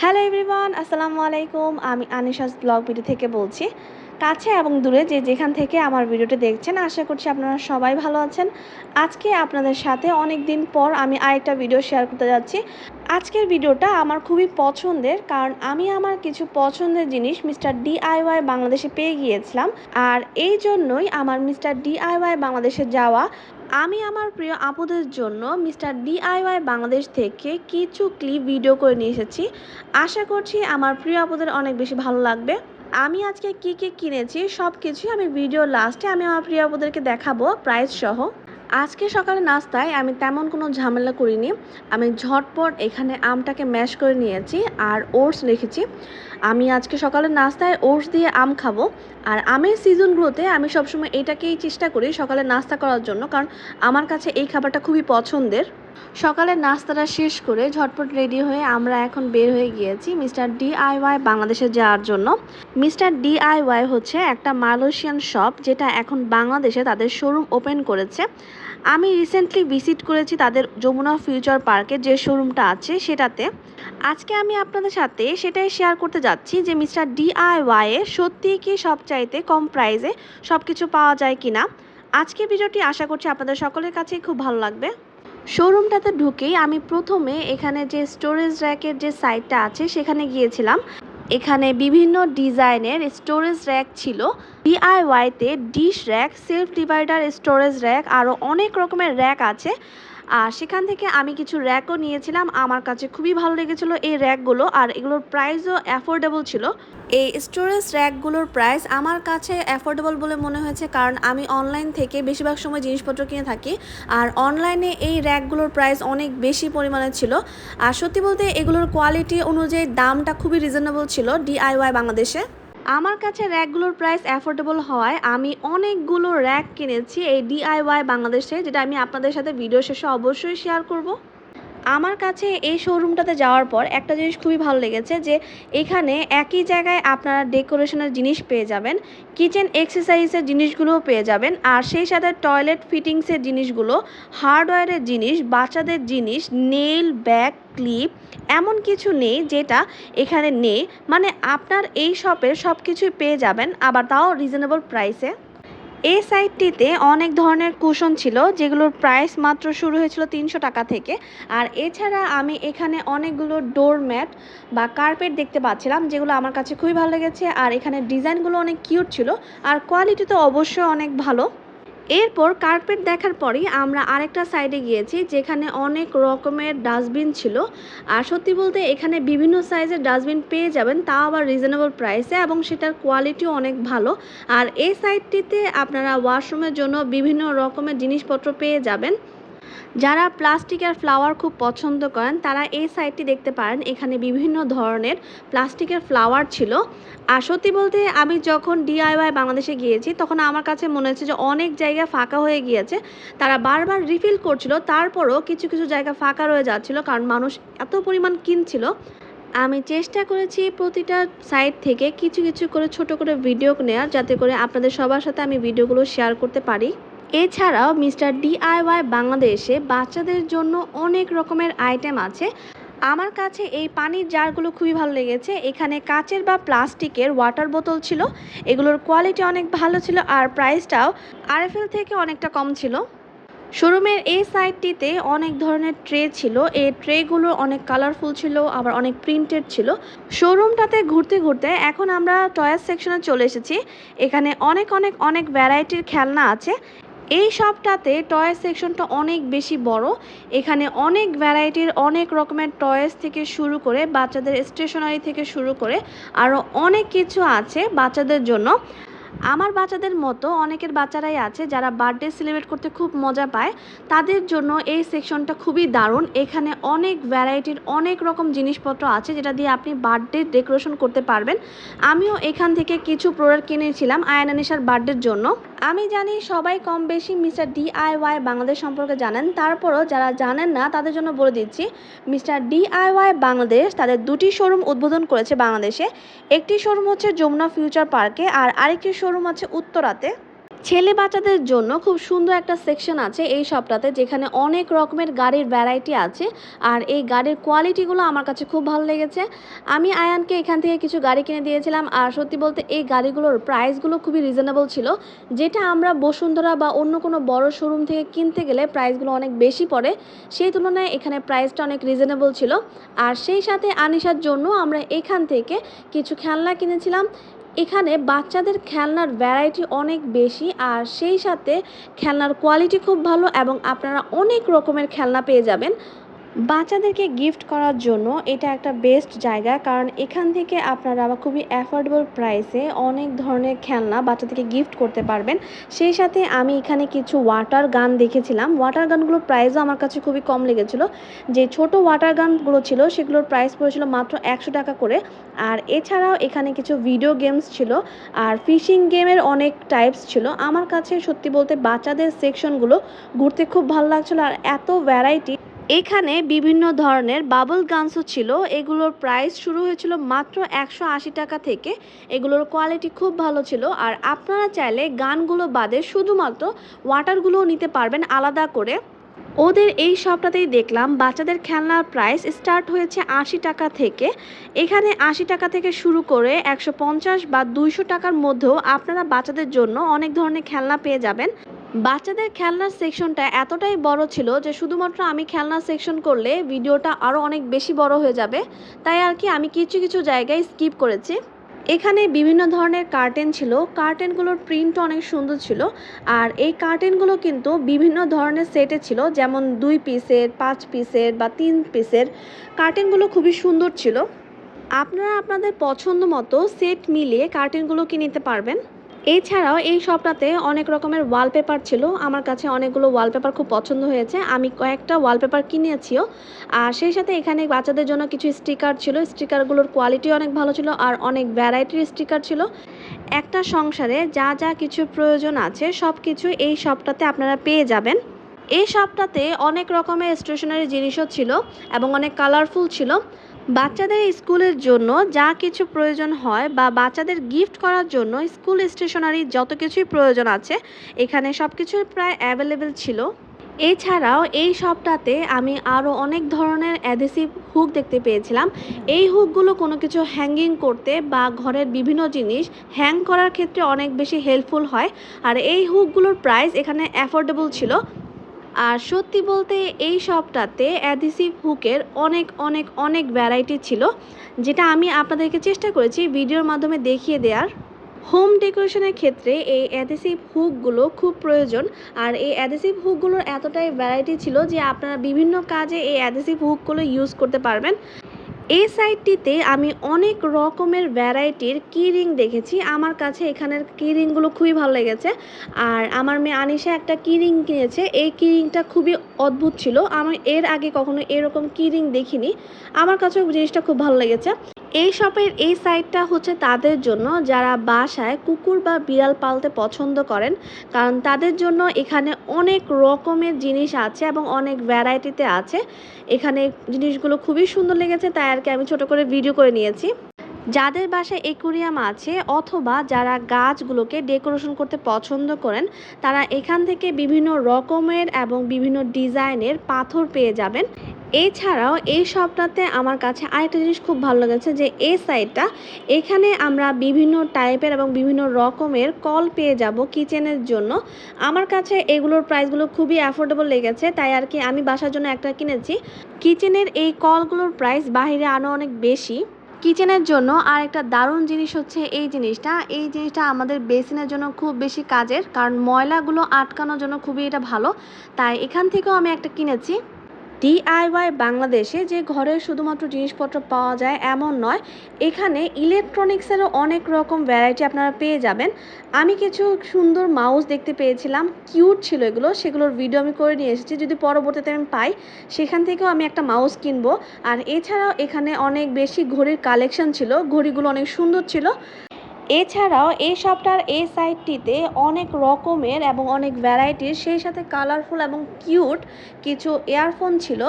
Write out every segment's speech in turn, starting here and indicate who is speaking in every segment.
Speaker 1: Hello everyone আসসালামু আলাইকুম আমি আনিশাস ব্লগ ভিডিও থেকে বলছি। কাছে এবং দূরে যে যেখান থেকে আমার ভিডিওটি দেখছেন, আশা করছি আপনারা সবাই ভালো আছেন। আজকে আপনাদের সাথে অনেক দিন পর আমি আরেকটা ভিডিও শেয়ার করতে যাচ্ছি। আজকের ভিডিওটা আমার খুবই পছন্দের, কারণ আমি আমার কিছু পছন্দের জিনিস মিস্টার ডিআইওয়াই বাংলাদেশে পেয়ে গিয়েছিলাম। আর এই জন্যই আমার মিস্টার ডিআইওয়াই বাংলাদেশে যাওয়া, আমি আমার প্রিয় আপুদের জন্য মিস্টার ডিআইওয়াই বাংলাদেশ থেকে কিছু ক্লিপ ভিডিও করে নিয়ে এসেছি। আশা করছি আমার প্রিয় আপুদের অনেক বেশি ভালো লাগবে। আমি আজকে কি কি কিনেছি সব কিছুই আমি ভিডিও লাস্টে আমি আমার প্রিয় আপুদেরকে দেখাবো প্রাইস সহ। আজকে সকালে নাস্তায় আমি তেমন কোনো ঝামেলা করিনি। আমি ঝটপট এখানে আমটাকে ম্যাশ করে নিয়েছি আর ওটস রেখেছি। আমি আজকে সকালে নাস্তায় ওটস দিয়ে আম খাব। আর আমের সিজনগুলোতে আমি সবসময় এটাকেই চেষ্টা করি সকালে নাস্তা করার জন্য, কারণ আমার কাছে এই খাবারটা খুবই পছন্দের। সকালে নাস্তাটা শেষ করে ঝটপট রেডি হয়ে আমরা এখন বের হয়ে গিয়েছি মিস্টার ডিআইওয়াই বাংলাদেশে যাওয়ার জন্য। মিস্টার ডিআইওয়াই হচ্ছে একটা মালয়েশিয়ান শপ যেটা এখন বাংলাদেশে তাদের শোরুম ওপেন করেছে। আমি রিসেন্টলি ভিজিট করেছি তাদের যমুনা ফিউচার পার্কে যে শোরুমটা আছে সেটাতে। আজকে আমি আপনাদের সাথে সেটাই শেয়ার করতে যাচ্ছি যে মিস্টার ডিআইওয়াইয়ে সত্যি কি সব চাইতে কম প্রাইসে সব কিছু পাওয়া যায় কি না আজকে ভিডিওটি আশা করছি আপনাদের সকলের কাছেই খুব ভালো লাগবে। শোরুমটাতে ঢুকেই আমি প্রথমে এখানে যে স্টোরেজ র্যাকের যে সাইটটা আছে সেখানে গিয়েছিলাম। এখানে বিভিন্ন ডিজাইনের স্টোরেজ র্যাক ছিল। ডিআইওয়াইতে dish rack shelf divider storage rack আরও অনেক রকমের র্যাক আছে। আর সেখান থেকে আমি কিছু র্যাকও নিয়েছিলাম। আমার কাছে খুবই ভালো লেগেছিলো এই র্যাকগুলো আর এগুলোর প্রাইসও অ্যাফোর্ডেবল ছিল। এই স্টোরেজ র্যাকগুলোর প্রাইস আমার কাছে অ্যাফোর্ডেবল বলে মনে হয়েছে কারণ আমি অনলাইন থেকে বেশিরভাগ সময় জিনিসপত্র কিনে থাকি আর অনলাইনে এই র্যাকগুলোর প্রাইস অনেক বেশি পরিমাণে ছিল। আর সত্যি বলতে এগুলোর কোয়ালিটি অনুযায়ী দামটা খুবই রিজনেবল ছিল ডিআইওয়াই বাংলাদেশে। আমার কাছে র্যাকগুলোর প্রাইস অ্যাফোর্ডেবল হওয়ায় আমি অনেকগুলো র্যাক কিনেছি এই ডিআইওয়াই বাংলাদেশে, যেটা আমি আপনাদের সাথে ভিডিও শেষে অবশ্যই শেয়ার করব। আমার কাছে এই শোরুমটাতে যাওয়ার পর একটা জিনিস খুবই ভালো লেগেছে যে এখানে একই জায়গায় আপনারা ডেকোরেশনের জিনিস পেয়ে যাবেন কিচেন এক্সারসাইজের জিনিসগুলোও পেয়ে যাবেন, আর সেই সাথে টয়লেট ফিটিংসের জিনিসগুলো হার্ডওয়্যারের জিনিস, বাচ্চাদের জিনিস নেল ব্যাগ ক্লিপ এমন কিছু নেই যেটা এখানে নেই। মানে আপনার এই শপের সব কিছুই পেয়ে যাবেন, আবার তাও রিজনেবল প্রাইসে এই সাইটটিতে অনেক ধরনের কুশন ছিল, যেগুলোর প্রাইস মাত্র শুরু হয়েছিল তিনশো টাকা থেকে। আর এছাড়া আমি এখানে অনেকগুলো ডোর ম্যাট বা কার্পেট দেখতে পাচ্ছিলাম, যেগুলো আমার কাছে খুবই ভালো লেগেছে। আর এখানে ডিজাইনগুলো অনেক কিউট ছিল। আর কোয়ালিটি তো অবশ্যই অনেক ভালো। এরপর কার্পেট দেখার পরেই আমরা আরেকটা সাইডে গিয়েছি, যেখানে অনেক রকমের ডাস্টবিন ছিল। আর সত্যি বলতে এখানে বিভিন্ন সাইজের ডাস্টবিন পেয়ে যাবেন, তাও আবার রিজনেবল প্রাইসে এবং সেটার কোয়ালিটিও অনেক ভালো। আর এই সাইডটিতে আপনারা ওয়াশরুমের জন্য বিভিন্ন রকমের জিনিসপত্র পেয়ে যাবেন। যারা প্লাস্টিকের ফ্লাওয়ার খুব পছন্দ করেন, তারা এই সাইটটি দেখতে পারেন। এখানে বিভিন্ন ধরনের প্লাস্টিকের ফ্লাওয়ার ছিল। আর সত্যি বলতে আমি যখন ডিআইওয়াই বাংলাদেশে গিয়েছি, তখন আমার কাছে মনে হচ্ছে যে অনেক জায়গা ফাঁকা হয়ে গিয়েছে। তারা বারবার রিফিল করছিল, তারপরও কিছু কিছু জায়গা ফাঁকা রয়ে যাচ্ছিল, কারণ মানুষ এত পরিমাণ কিনছিল। আমি চেষ্টা করেছি প্রতিটা সাইট থেকে কিছু কিছু করে ছোট করে ভিডিও নেওয়ার যাতে করে আপনাদের সবার সাথে আমি ভিডিওগুলো শেয়ার করতে পারি। এছাড়াও মিস্টার ডিআইওয়াই বাংলাদেশে বাচ্চাদের জন্য অনেক রকমের আইটেম আছে। আমার কাছে এই পানির জারগুলো খুবই ভালো লেগেছে। এখানে কাচের বা প্লাস্টিকের ওয়াটার বোতল ছিল। এগুলোর কোয়ালিটি অনেক ভালো ছিল আর প্রাইসটাও আরএফএল থেকে অনেকটা কম ছিল। শোরুমের এই সাইডটিতে অনেক ধরনের ট্রে ছিল। এই ট্রেগুলো অনেক কালারফুল ছিল, আবার অনেক প্রিন্টেড ছিল। শোরুমটাতে ঘুরতে ঘুরতে এখন আমরা টয়েস সেকশনে চলে এসেছি। এখানে অনেক অনেক অনেক ভ্যারাইটির খেলনা আছে। এই সবটাতে টয়েস সেকশনটা অনেক বেশি বড়। এখানে অনেক ভ্যারাইটির অনেক রকমের টয়েস থেকে শুরু করে, বাচ্চাদের স্টেশনারি থেকে শুরু করে আরও অনেক কিছু আছে বাচ্চাদের জন্য। আমার বাচ্চাদের মতো অনেকের বাচ্চারাই আছে যারা বার্থডে সেলিব্রেট করতে খুব মজা পায়। তাদের জন্য এই সেকশনটা খুবই দারুণ। এখানে অনেক ভ্যারাইটির অনেক রকম জিনিসপত্র আছে যেটা দিয়ে আপনি বার্থডে ডেকোরেশন করতে পারবেন। আমিও এখান থেকে কিছু প্রোডাক্ট কিনেছিলাম আয়নানিশার বার্থডের জন্য। আমি জানি সবাই কম বেশি মিস্টার ডিআইওয়াই বাংলাদেশ সম্পর্কে জানেন। তারপরও যারা জানেন না, তাদের জন্য বলে দিচ্ছি মিস্টার ডিআইওয়াই বাংলাদেশ তাদের দুটি শোরুম উদ্বোধন করেছে বাংলাদেশে। একটি শোরুম হচ্ছে যমুনা ফিউচার পার্কে আর আরেকটি শোরুম আছে উত্তরাতে। ছেলে বাচ্চাদের জন্য খুব সুন্দর একটা সেকশন আছে এই শপটাতে যেখানে অনেক রকমের গাড়ির ভ্যারাইটি আছে আর এই গাড়ির কোয়ালিটিগুলো আমার কাছে খুব ভালো লেগেছে। আমি আয়ানকে এখান থেকে কিছু গাড়ি কিনে দিয়েছিলাম আর সত্যি বলতে এই গাড়িগুলোর প্রাইসগুলো খুবই রিজনেবল ছিল, যেটা আমরা বসুন্ধরা বা অন্য কোনো বড় শোরুম থেকে কিনতে গেলে প্রাইসগুলো অনেক বেশি পড়ে। সেই তুলনায় এখানে প্রাইসটা অনেক রিজনেবল ছিল। আর সেই সাথে আনিশার জন্য আমরা এখান থেকে কিছু খেলনা কিনেছিলাম। এখানে বাচ্চাদের খেলনার ভ্যারাইটি অনেক বেশি আর সেই সাথে খেলনার কোয়ালিটি খুব ভালো এবং আপনারা অনেক রকমের খেলনা পেয়ে যাবেন। বাচ্চাদেরকে গিফট করার জন্য এটা একটা বেস্ট জায়গা, কারণ এখান থেকে আপনারা খুবই অ্যাফোর্ডেবল প্রাইসে অনেক ধরনের খেলনা বাচ্চাদেরকে গিফট করতে পারবেন। সেই সাথে আমি এখানে কিছু ওয়াটার গান দেখেছিলাম। ওয়াটার গানগুলোর প্রাইসও আমার কাছে খুবই কম লেগেছিল। যে ছোট ওয়াটার গানগুলো ছিল, সেগুলোর প্রাইস পড়েছিল মাত্র একশো টাকা করে। আর এছাড়াও এখানে কিছু ভিডিও গেমস ছিল, আর ফিশিং গেমের অনেক টাইপস ছিল। আমার কাছে সত্যি বলতে বাচ্চাদের সেকশনগুলো ঘুরতে খুব ভালো লাগছিল। আর এত ভ্যারাইটি এখানে বিভিন্ন ধরনের বাবল গানসও ছিল। এগুলোর প্রাইস শুরু হয়েছিল মাত্র একশো আশি টাকা থেকে। এগুলোর কোয়ালিটি খুব ভালো ছিল। আর আপনারা চাইলে গানগুলো বাদে শুধুমাত্র ওয়াটারগুলোও নিতে পারবেন আলাদা করে। ওদের এই শপটাতেই দেখলাম বাচ্চাদের খেলনার প্রাইস স্টার্ট হয়েছে আশি টাকা থেকে। এখানে আশি টাকা থেকে শুরু করে একশো পঞ্চাশ বা দুইশো টাকার মধ্যেও আপনারা বাচ্চাদের জন্য অনেক ধরনের খেলনা পেয়ে যাবেন। বাচ্চাদের খেলনার সেকশনটা এতটাই বড় ছিল যে শুধুমাত্র আমি খেলনা সেকশন করলে ভিডিওটা আরও অনেক বেশি বড় হয়ে যাবে। তাই আর কি আমি কিছু কিছু জায়গায় স্কিপ করেছি। এখানে বিভিন্ন ধরনের কার্টেন ছিল। কার্টেনগুলোর প্রিন্ট অনেক সুন্দর ছিল। আর এই কার্টেনগুলো কিন্তু বিভিন্ন ধরনের সেটে ছিল। যেমন দুই পিসের, পাঁচ পিসের বা তিন পিসের। কার্টেনগুলো খুবই সুন্দর ছিল। আপনারা আপনাদের পছন্দ মতো সেট মিলিয়ে কার্টেনগুলো কিনে নিতে পারবেন। এছাড়াও এই শপটাতে অনেক রকমের ওয়ালপেপার ছিল। আমার কাছে অনেকগুলো ওয়ালপেপার খুব পছন্দ হয়েছে। আমি কয়েকটা ওয়ালপেপার কিনেছিও। আর সেই সাথে এখানে বাচ্চাদের জন্য কিছু স্টিকার ছিল। স্টিকারগুলোর কোয়ালিটি অনেক ভালো ছিল আর অনেক ভ্যারাইটির স্টিকার ছিল। একটা সংসারে যা যা কিছু প্রয়োজন আছে সব কিছু এই শপটাতে আপনারা পেয়ে যাবেন। এই শপটাতে অনেক রকমের স্টেশনারি জিনিসও ছিল এবং অনেক কালারফুল ছিল। বাচ্চাদের স্কুলের জন্য যা কিছু প্রয়োজন হয় বা বাচ্চাদের গিফট করার জন্য স্কুল স্টেশনারি যত কিছুই প্রয়োজন আছে, এখানে সব কিছুই প্রায় অ্যাভেলেবেল ছিল। এছাড়াও এই শপটাতে আমি আরও অনেক ধরনের অ্যাডেসিভ হুক দেখতে পেয়েছিলাম। এই হুকগুলো কোনো কিছু হ্যাঙ্গিং করতে বা ঘরের বিভিন্ন জিনিস হ্যাং করার ক্ষেত্রে অনেক বেশি হেল্পফুল হয়। আর এই হুকগুলোর প্রাইস এখানে অ্যাফোর্ডেবল ছিল। আর সত্যি বলতে এই শপটাতে অ্যাডিসিভ হুকের অনেক অনেক অনেক ভ্যারাইটি ছিল, যেটা আমি আপনাদেরকে চেষ্টা করেছি ভিডিওর মাধ্যমে দেখিয়ে দেওয়ার হোম ডেকোরেশনের ক্ষেত্রে এই অ্যাডেসিভ হুকগুলো খুব প্রয়োজন, আর এই অ্যাডেসিভ হুকগুলোর এতটাই ভ্যারাইটি ছিল যে আপনারা বিভিন্ন কাজে এই অ্যাডেসিভ হুকগুলো ইউজ করতে পারবেন। এই সাইটটিতে আমি অনেক রকমের ভ্যারাইটির কি রিং দেখেছি। আমার কাছে এখানের কি রিংগুলো খুবই ভালো লেগেছে। আর আমার মেয়ে আনিশা একটা কি রিং কিনেছে। এই কি রিংটা খুবই অদ্ভুত ছিল। আমি এর আগে কখনো এরকম কি রিং দেখিনি। আমার কাছেও জিনিসটা খুব ভালো লেগেছে। এই শপের এই সাইটটা হচ্ছে তাদের জন্য যারা বাসায় কুকুর বা বিড়াল পালতে পছন্দ করেন, কারণ তাদের জন্য এখানে অনেক রকমের জিনিস আছে এবং অনেক ভ্যারাইটিতে আছে। এখানে জিনিসগুলো খুবই সুন্দর লেগেছে, তাই আর কি আমি ছোট করে ভিডিও করে নিয়েছি। যাদের বাসায় একুরিয়াম আছে অথবা যারা গাছগুলোকে ডেকোরেশন করতে পছন্দ করেন, তারা এখান থেকে বিভিন্ন রকমের এবং বিভিন্ন ডিজাইনের পাথর পেয়ে যাবেন। এছাড়াও এই শপটাতে আমার কাছে আরেকটা জিনিস খুব ভালো লেগেছে যে এই সাইডটা এখানে আমরা বিভিন্ন টাইপের এবং বিভিন্ন রকমের কল পেয়ে যাব কিচেনের জন্য। আমার কাছে এগুলোর প্রাইসগুলো খুবই অ্যাফোর্ডেবল লেগেছে, তাই আর কি আমি বাসার জন্য একটা কিনেছি। কিচেনের এই কলগুলোর প্রাইস বাইরে আরও অনেক বেশি। কিচেনের জন্য আর একটা দারুণ জিনিস হচ্ছে এই জিনিসটা এই জিনিসটা আমাদের বেসিনের জন্য খুব বেশি কাজের, কারণ ময়লাগুলো আটকানোর জন্য খুবই এটা ভালো। তাই এখান থেকেও আমি একটা কিনেছি। ডিআইওয়াই বাংলাদেশে যে ঘরে শুধুমাত্র জিনিসপত্র পাওয়া যায় এমন নয়, এখানে ইলেকট্রনিক্সেরও অনেক রকম ভ্যারাইটি আপনারা পেয়ে যাবেন। আমি কিছু সুন্দর মাউস দেখতে পেয়েছিলাম কিউট ছিল এগুলো, সেগুলোর ভিডিও আমি করে নিয়ে এসেছি। যদি পরবর্তীতে আমি পাই, সেখান থেকেও আমি একটা মাউস কিনবো। আর এছাড়াও এখানে অনেক বেশি ঘড়ির কালেকশন ছিল, ঘড়িগুলো অনেক সুন্দর ছিল। এছাড়াও এই শপটার এই সাইটটিতে অনেক রকমের এবং অনেক ভ্যারাইটির, সেই সাথে কালারফুল এবং কিউট কিছু ইয়ারফোন ছিল।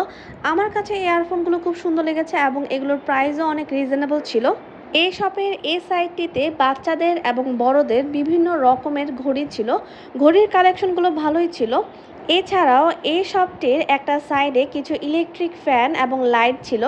Speaker 1: আমার কাছে ইয়ারফোনগুলো খুব সুন্দর লেগেছে এবং এগুলোর প্রাইসও অনেক রিজনেবল ছিল। এই শপের এই সাইটটিতে বাচ্চাদের এবং বড়দের বিভিন্ন রকমের ঘড়ি ছিল। ঘড়ির কালেকশনগুলো ভালোই ছিল। এছাড়াও এই শপটির একটা সাইডে কিছু ইলেকট্রিক ফ্যান এবং লাইট ছিল।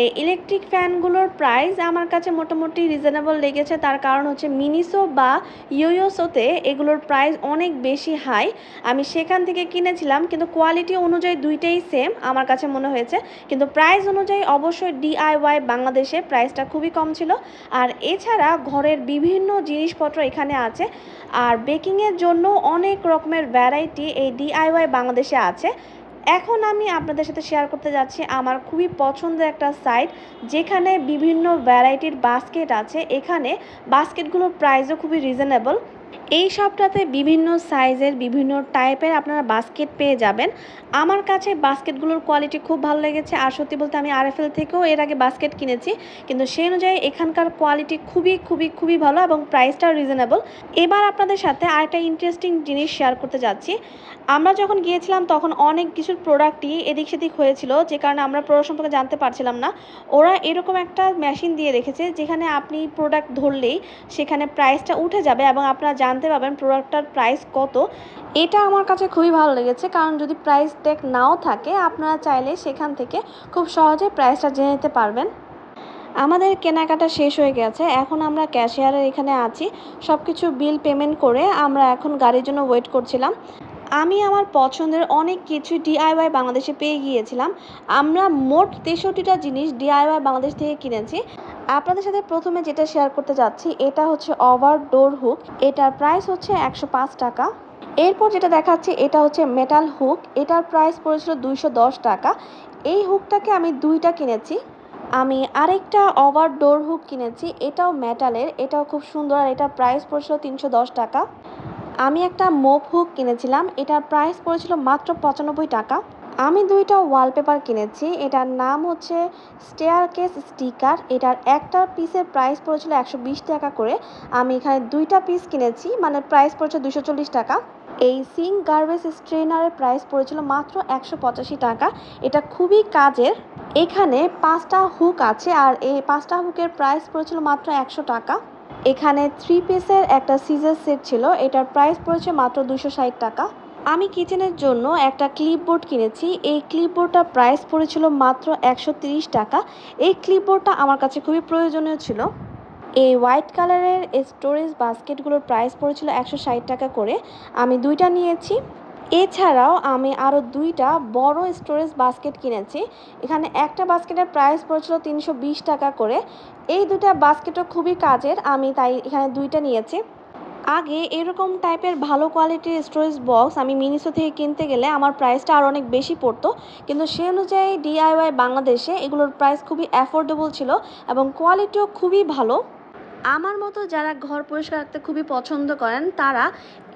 Speaker 1: এই ইলেকট্রিক ফ্যানগুলোর প্রাইস আমার কাছে মোটামুটি রিজনেবল লেগেছে। তার কারণ হচ্ছে মিনিসো বা ইয়োয়োসোতে এগুলোর প্রাইস অনেক বেশি হাই আমি সেখান থেকে কিনেছিলাম, কিন্তু কোয়ালিটি অনুযায়ী দুইটাই সেম আমার কাছে মনে হয়েছে। কিন্তু প্রাইস অনুযায়ী অবশ্যই ডিআইওয়াই বাংলাদেশে প্রাইসটা খুবই কম ছিল। আর এছাড়া ঘরের বিভিন্ন জিনিসপত্র এখানে আছে। আর বেকিংয়ের জন্য অনেক রকমের ভ্যারাইটি এই ডিআইওয়াই বাংলাদেশে আছে। এখন আমি আপনাদের সাথে শেয়ার করতে যাচ্ছি আমার খুবই পছন্দের একটা সাইট যেখানে বিভিন্ন ভ্যারাইটির বাস্কেট আছে। এখানে বাস্কেটগুলোর প্রাইসও খুবই রিজনেবল এই শপটাতে বিভিন্ন সাইজের বিভিন্ন টাইপের আপনারা বাস্কেট পেয়ে যাবেন। আমার কাছে বাস্কেটগুলোর কোয়ালিটি খুব ভালো লেগেছে। আর সত্যি বলতে আমি আরএফএল থেকেও এর আগে বাস্কেট কিনেছি। কিন্তু সেই অনুযায়ী এখানকার কোয়ালিটি খুবই খুবই খুবই ভালো এবং প্রাইসটাও রিজনেবল এবার আপনাদের সাথে আরেকটা ইন্টারেস্টিং জিনিস শেয়ার করতে যাচ্ছি। আমরা যখন গিয়েছিলাম তখন অনেক কিছুর প্রোডাক্টই এদিক সেদিক হয়েছিল, যে কারণে আমরা প্রোডাক্ট সম্পর্কে জানতে পারছিলাম না। ওরা এরকম একটা মেশিন দিয়ে রেখেছে, যেখানে আপনি প্রোডাক্ট ধরলেই সেখানে প্রাইসটা উঠে যাবে এবং আপনারা জানতে পারবেন প্রোডাক্টটার প্রাইস কত। এটা আমার কাছে খুবই ভালো লেগেছে, কারণ যদি প্রাইস ট্যাগ নাও থাকে, আপনারা চাইলে সেখান থেকে খুব সহজে প্রাইসটা জেনে নিতে পারবেন। আমাদের কেনাকাটা শেষ হয়ে গেছে, এখন আমরা ক্যাশিয়ারের এখানে আছি। সব কিছু বিল পেমেন্ট করে আমরা এখন গাড়ির জন্য ওয়েট করছিলাম। আমি আমার পছন্দের অনেক কিছু ডিআইওয়াই বাংলাদেশে পেয়ে গিয়েছিলাম। আমরা মোট তেষট্টিটা জিনিস ডিআইওয়াই বাংলাদেশ থেকে কিনেছি। আপনাদের সাথে প্রথমে যেটা শেয়ার করতে যাচ্ছি, এটা হচ্ছে ওভার ডোর হুক এটার প্রাইস হচ্ছে একশো পাঁচ টাকা। এরপর যেটা দেখাচ্ছি, এটা হচ্ছে মেটাল হুক এটার প্রাইস পড়েছিল দুইশো দশ টাকা। এই হুকটাকে আমি দুইটা কিনেছি। আমি আরেকটা ওভার ডোর হুক কিনেছি, এটাও মেটালের এটাও খুব সুন্দর, আর এটার প্রাইস পড়েছিল তিনশো দশ টাকা। আমি একটা মোপ হুক কিনেছিলাম, এটার প্রাইস পড়েছিল মাত্র পঁচানব্বই টাকা। আমি দুইটা ওয়ালপেপার কিনেছি। এটার নাম হচ্ছে স্টেয়ার কেস স্টিকার এটার একটা পিসের প্রাইস পড়েছিল একশো বিশ টাকা করে। আমি এখানে দুইটা পিস কিনেছি মানে প্রাইস পড়েছে দুশো টাকা। এই সিং গার্বেজ স্ট্রেনারের প্রাইস পড়েছিল মাত্র একশো পঁচাশি টাকা। এটা খুবই কাজের। এখানে পাঁচটা হুক আছে আর এই পাঁচটা হুকের প্রাইস পড়েছিল মাত্র একশো টাকা। এখানে থ্রি পিসের একটা সিজার সেট ছিল। এটার প্রাইস পড়েছে মাত্র দুশো টাকা। আমি কিচেনের জন্য একটা ক্লিপবোর্ড কিনেছি। এই ক্লিপবোর্ডটার প্রাইস পড়েছিল মাত্র একশো টাকা। এই ক্লিপবোর্ডটা আমার কাছে খুবই প্রয়োজনীয় ছিল। এই হোয়াইট কালারের স্টোরেজ বাস্কেটগুলোর প্রাইস পড়েছিল একশো ষাট টাকা করে। আমি দুইটা নিয়েছি। এছাড়াও আমি আরও দুইটা বড় স্টোরেজ বাস্কেট কিনেছি। এখানে একটা বাস্কেটের প্রাইস পড়েছিল তিনশো বিশ টাকা করে। এই দুটা বাস্কেটও খুবই কাজের। আমি তাই এখানে দুইটা নিয়েছি। আগে এরকম টাইপের ভালো কোয়ালিটির স্টোরেজ বক্স আমি মিনিসো থেকে কিনতে গেলে আমার প্রাইসটা আরও অনেক বেশি পড়তো। কিন্তু সে অনুযায়ী ডিআইওয়াই বাংলাদেশে এগুলোর প্রাইস খুবই অ্যাফোর্ডেবল ছিল এবং কোয়ালিটিও খুবই ভালো। আমার মতো যারা ঘর পরিষ্কার রাখতে খুবই পছন্দ করেন, তারা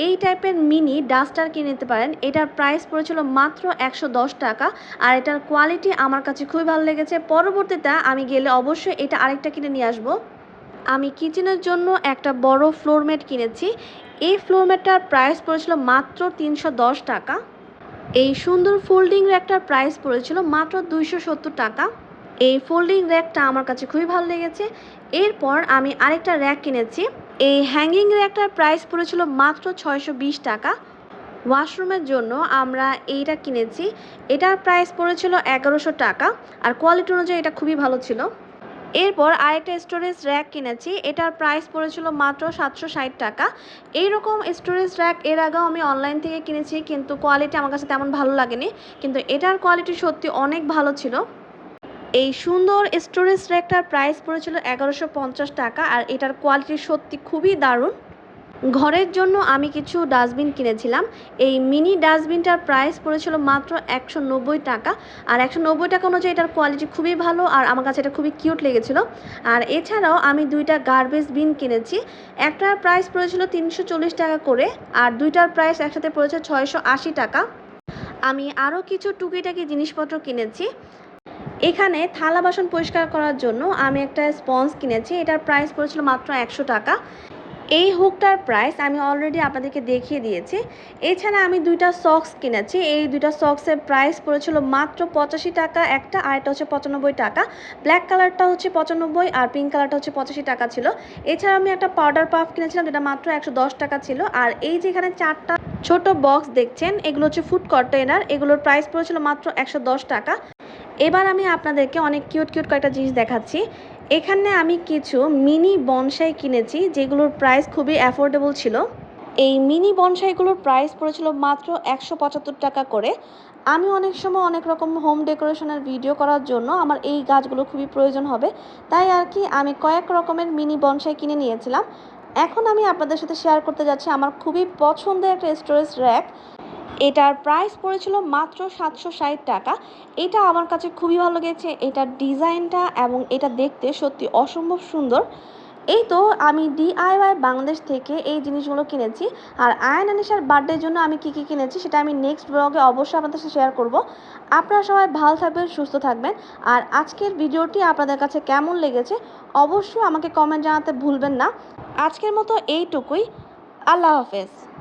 Speaker 1: এই টাইপের মিনি ডাস্টার কিনে নিতে পারেন। এটার প্রাইস পড়েছিল মাত্র একশো দশ টাকা আর এটার কোয়ালিটি আমার কাছে খুবই ভালো লেগেছে। পরবর্তীতে আমি গেলে অবশ্যই এটা আরেকটা কিনে নিয়ে আসব। আমি কিচেনের জন্য একটা বড় ফ্লোর ম্যাট কিনেছি। এই ফ্লোর ম্যাটটার প্রাইস পড়েছিল মাত্র তিনশো দশ টাকা। এই সুন্দর ফোল্ডিং র্যাকটার প্রাইস পড়েছিল মাত্র দুইশো সত্তর টাকা। এই ফোল্ডিং র্যাকটা আমার কাছে খুবই ভালো লেগেছে। এরপর আমি আরেকটা র্যাক কিনেছি। এই হ্যাঙ্গিং র্যাকটার প্রাইস পড়েছিল মাত্র ছয়শো বিশ টাকা। ওয়াশরুমের জন্য আমরা এইটা কিনেছি। এটার প্রাইস পড়েছিল এগারোশো টাকা। আর কোয়ালিটি অনুযায়ী এটা খুবই ভালো ছিল। এরপর আরেকটা স্টোরেজ র্যাক কিনেছি। এটার প্রাইস পড়েছিল মাত্র সাতশো ষাট টাকা। এইরকম স্টোরেজ র্যাক এর আগেও আমি অনলাইন থেকে কিনেছি, কিন্তু কোয়ালিটি আমার কাছে তেমন ভালো লাগেনি। কিন্তু এটার কোয়ালিটি সত্যি অনেক ভালো ছিল। এই সুন্দর স্টোরেজ র্যাকটার প্রাইস পড়েছিল এগারোশো টাকা, আর এটার কোয়ালিটি সত্যি খুবই দারুণ। ঘরের জন্য আমি কিছু ডাস্টবিন কিনেছিলাম। এই মিনি ডাস্টবিনটার প্রাইস পড়েছিল মাত্র একশো নব্বই টাকা। আর একশো নব্বই টাকা অনুযায়ী এটার কোয়ালিটি খুবই ভালো আর আমার কাছে এটা খুবই কিউট লেগেছিল। আর এছাড়াও আমি দুইটা গার্বেজ বিন কিনেছি। একটার প্রাইস পড়েছিল তিনশো চল্লিশ টাকা করে আর দুইটার প্রাইস একসাথে পড়েছে ছয়শো আশি টাকা। আমি আরও কিছু টুকিটাকি জিনিসপত্র কিনেছি। এখানে থালা বাসন পরিষ্কার করার জন্য আমি একটা স্পঞ্জ কিনেছি। এটার প্রাইস পড়েছিল মাত্র একশো টাকা। এই হুকটার প্রাইস আমি অলরেডি আপনাদেরকে দেখিয়ে দিয়েছি। এছাড়া আমি দুইটা সক্স কিনেছি। এই দুইটা সক্সের প্রাইস পড়েছিল মাত্র পঁচাশি টাকা, একটা আর হচ্ছে পঁচানব্বই টাকা। ব্ল্যাক কালারটা হচ্ছে পঁচানব্বই আর পিঙ্ক কালারটা হচ্ছে পঁচাশি টাকা ছিল। এছাড়া আমি একটা পাউডার পাফ কিনেছিলাম, যেটা মাত্র একশো দশ টাকা ছিল। আর এই যে এখানে চারটা ছোট বক্স দেখছেন, এগুলো হচ্ছে ফুড কন্টেনার এগুলোর প্রাইস পড়েছিল মাত্র একশো দশ টাকা। এবার আমি আপনাদেরকে অনেক কিউট কিউট কয়েকটা জিনিস দেখাচ্ছি। এখানে আমি কিছু মিনি বনসাই কিনেছি, যেগুলোর প্রাইস খুবই অ্যাফোর্ডেবল ছিল। এই মিনি বনসাইগুলোর প্রাইস পড়েছিল মাত্র একশো পঁচাত্তর টাকা করে। আমি অনেক সময় অনেক রকম হোম ডেকোরেশনের ভিডিও করার জন্য আমার এই গাছগুলো খুবই প্রয়োজন হবে। তাই আর কি আমি কয়েক রকমের মিনি বনসাই কিনে নিয়েছিলাম। এখন আমি আপনাদের সাথে শেয়ার করতে যাচ্ছি আমার খুবই পছন্দের একটা স্টোরেজ র্যাক এটার প্রাইস পড়েছিল মাত্র সাতশো ষাট টাকা। এটা আমার কাছে খুবই ভালো লেগেছে। এটার ডিজাইনটা এবং এটা দেখতে সত্যি অসম্ভব সুন্দর। এই তো আমি ডিআইওয়াই বাংলাদেশ থেকে এই জিনিসগুলো কিনেছি। আর আয়ন আনিসার বার্থডের জন্য আমি কী কী কিনেছি সেটা আমি নেক্সট ব্লগে অবশ্যই আপনাদের সাথে শেয়ার করব। আপনারা সবাই ভালো থাকবেন, সুস্থ থাকবেন। আর আজকের ভিডিওটি আপনাদের কাছে কেমন লেগেছে অবশ্যই আমাকে কমেন্ট জানাতে ভুলবেন না। আজকের মতো এইটুকুই। আল্লাহ হাফেজ।